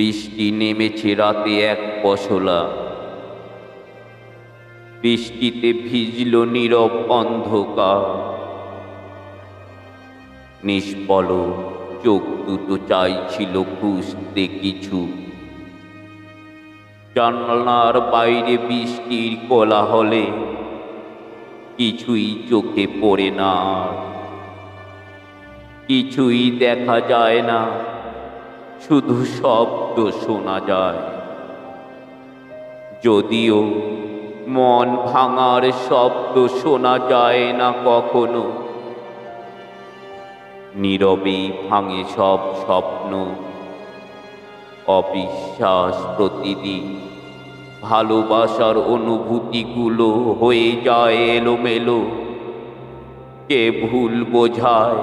বৃষ্টি নেমেছে রাতে এক পশলা। বৃষ্টিতে ভিজল নীরব অন্ধকার। নিষ্পল চোখ দুটো চাইছিল খুঁজতে কিছু। জানলার বাইরে বৃষ্টির কোলাহলে কিছুই চোখে পড়ে না। কিছুই দেখা যায় না। শুধু শব্দ শোনা যায়। যদিও মন ভাঙার শব্দ শোনা যায় না কখনো, নীরবে ভাঙে সব স্বপ্ন, অবিশ্বাস প্রতিদিন ভালোবাসার অনুভূতিগুলো হয়ে যায় এলোমেলো। কে ভুল বোঝায়,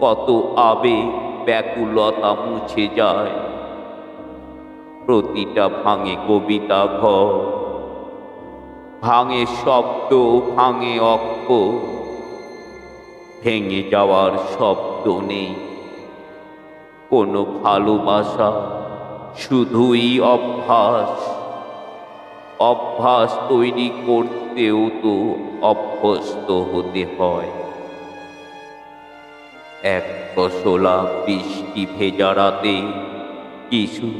কত আবেগ ব্যাকুলতা মুছে যায়। প্রতিটা ভাঙে কবিতা ঘর ভাঙে শব্দ, ভাঙে অক্ষর ভেঙে যাওয়ার শব্দ নেই। কোনো ভালোবাসা, শুধুই অভ্যাস। অভ্যাস তৈরি করতেও তো অভ্যস্ত হতে হয়। এক কসলা বৃষ্টি ভেজা রাতে কিছু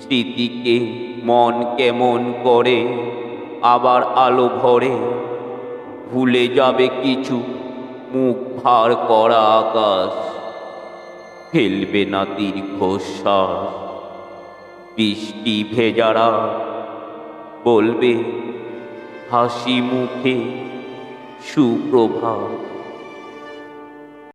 স্মৃতিকে মন কেমন করে আবার আলো ভরে। ভুলে যাবে কিছু মুখ ভার করা আকাশ, ফেলবে না দীর্ঘশ্বাস। বৃষ্টি ভেজারা বলবে, হাসি মুখে সুপ্রভাত।